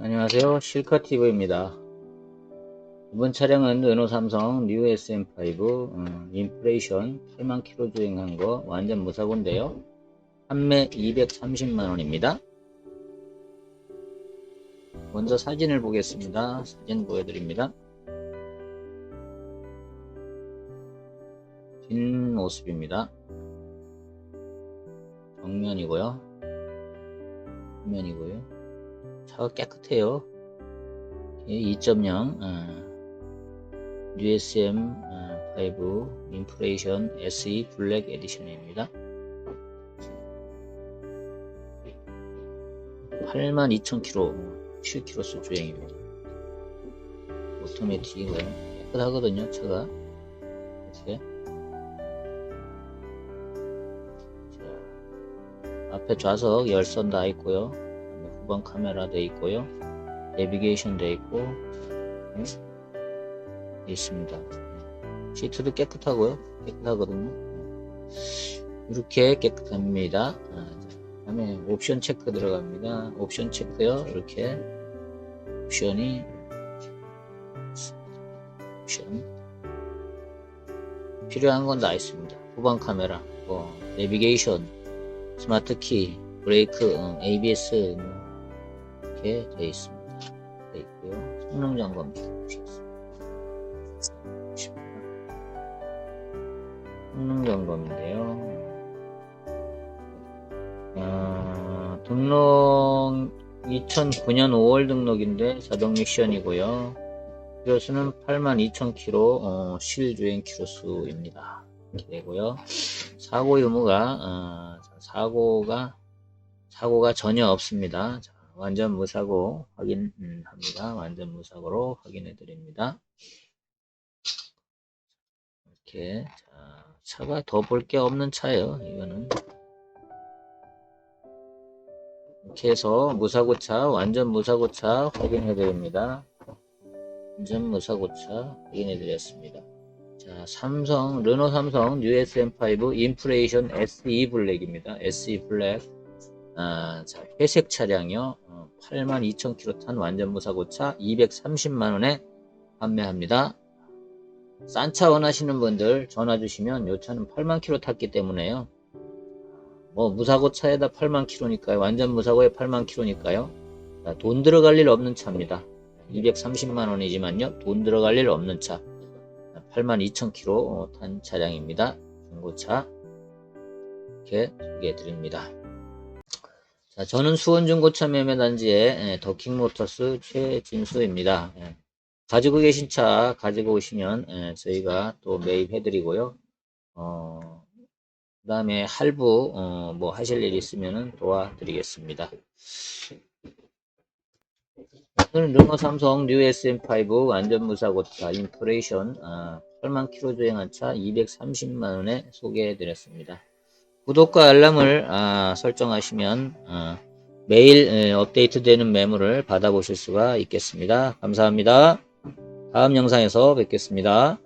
안녕하세요. 실카TV입니다. 이번 차량은 르노 삼성 뉴 SM5 어, 인프레이션 8만 킬로 주행한 거 완전 무사고인데요. 판매 230만원입니다. 먼저 사진을 보겠습니다. 사진 보여드립니다. 뒷모습입니다. 정면이고요. 뒷면이고요. 차가 깨끗해요. 2.0 어, USM 어, 5 인프레이션 SE 블랙 에디션입니다. 82,000km 7km 주행입니다. 오토매틱이고요. 깨끗하거든요, 차가. 이렇게. 자, 앞에 좌석 열선 다 있고요. 후방 카메라 돼 있고요. 내비게이션 돼 있고 네, 있습니다. 시트도 깨끗하고요. 깨끗하거든요. 이렇게 깨끗합니다. 아, 다음에 옵션 체크 들어갑니다. 옵션 체크요. 이렇게 옵션이 옵션 필요한 건 다 있습니다. 후방 카메라, 뭐 내비게이션, 스마트 키, 브레이크, 응, ABS 뭐 이렇게 되어 있습니다. 되어 있고요. 성능 점검. 성능 점검인데요. 아, 등록 2009년 5월 등록인데 자동 미션이고요. 키로수는 82,000km 어, 실주행 키로수입니다. 이렇게 되고요. 사고 유무가 어, 사고가 사고가 전혀 없습니다. 자, 완전 무사고 확인합니다. 완전 무사고로 확인해 드립니다. 이렇게 자, 차가 더 볼 게 없는 차예요. 이거는 이렇게 해서 무사고차 완전 무사고차 확인해 드립니다. 완전 무사고차 확인해 드렸습니다. 자, 삼성 르노 삼성 USM5 인프레이션 SE 블랙입니다. SE 블랙 아, 자, 회색 차량이요. 어, 82,000km 탄 완전 무사고차 230만원에 판매합니다. 싼 차 원하시는 분들 전화 주시면 요 차는 8만 킬로 탔기 때문에요. 뭐 무사고 차에다 8만 킬로니까요. 완전 무사고에 8만 킬로니까요. 자, 돈 들어갈 일 없는 차입니다. 230만 원이지만요. 돈 들어갈 일 없는 차. 8만 2천 킬로 탄 차량입니다. 중고차 이렇게 소개해 드립니다. 자, 저는 수원중고차 매매단지의 더킹모터스 최진수입니다. 예. 가지고 계신 차 가지고 오시면 예, 저희가 또 매입해 드리고요. 어, 그 다음에 할부 어, 뭐 하실 일 있으면 도와드리겠습니다. 오늘 르노 삼성 뉴 SM5 완전 무사고차 인프레이션 아, 8만 킬로 주행한 차 230만원에 소개해 드렸습니다. 구독과 알람을 아, 설정하시면 아, 매일 에, 업데이트 되는 매물을 받아보실 수가 있겠습니다. 감사합니다. 다음 영상에서 뵙겠습니다.